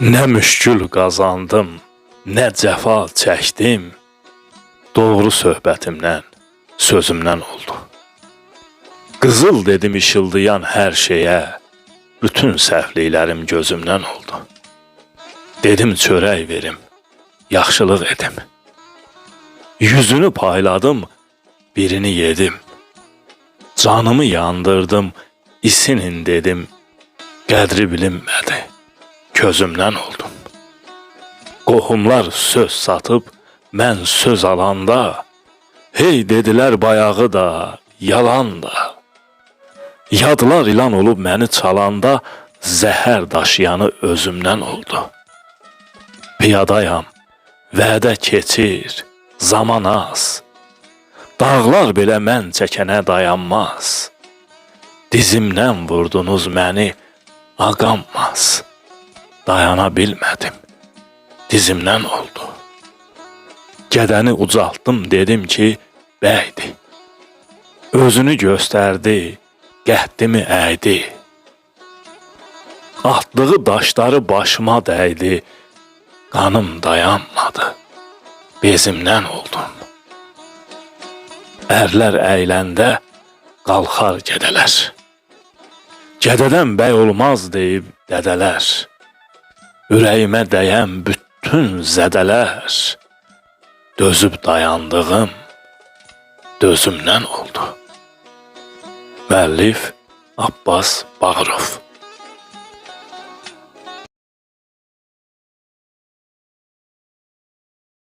Nə müşkül qazandım, nə cəfa çəkdim. Doğru söhbətimdən, sözümdən oldu. Qızıl dedim işıldayan hər şeyə, bütün səhvliklərim gözümdən oldu. Dedim çörək verim, yaxşılıq edim. Yüzünü payladım, birini yedim. Canımı yandırdım, isinin dedim. Qədri bilinmədi, közümdən oldum. Qohumlar söz satıb, mən söz alanda, hey dedilər bayağı da, yalan da. Yadlar ilan olub məni çalanda, zəhər daşıyanı özümdən oldu. Piyadayam, vədə keçir, zaman az. Dağlar belə mən çəkənə dayanmaz. Dizimdən vurdunuz məni, ağammaz. Dayana bilmədim. Dizimdən oldu. Gədəni ucaltdım, dedim ki, bəydi. Özünü göstərdi, qəddimi əydi. Atdığı daşları başıma dəydi. Qanım dayanmadı. Bezimdən oldum. Ərlər əyləndə qalxar gedələr. Gədədən bəy olmaz deyib dədələr. Ürəyimə dəyən bütün zədələr. Dözüb dayandığım dözümdən oldu. Müəllif Abbas Bağırov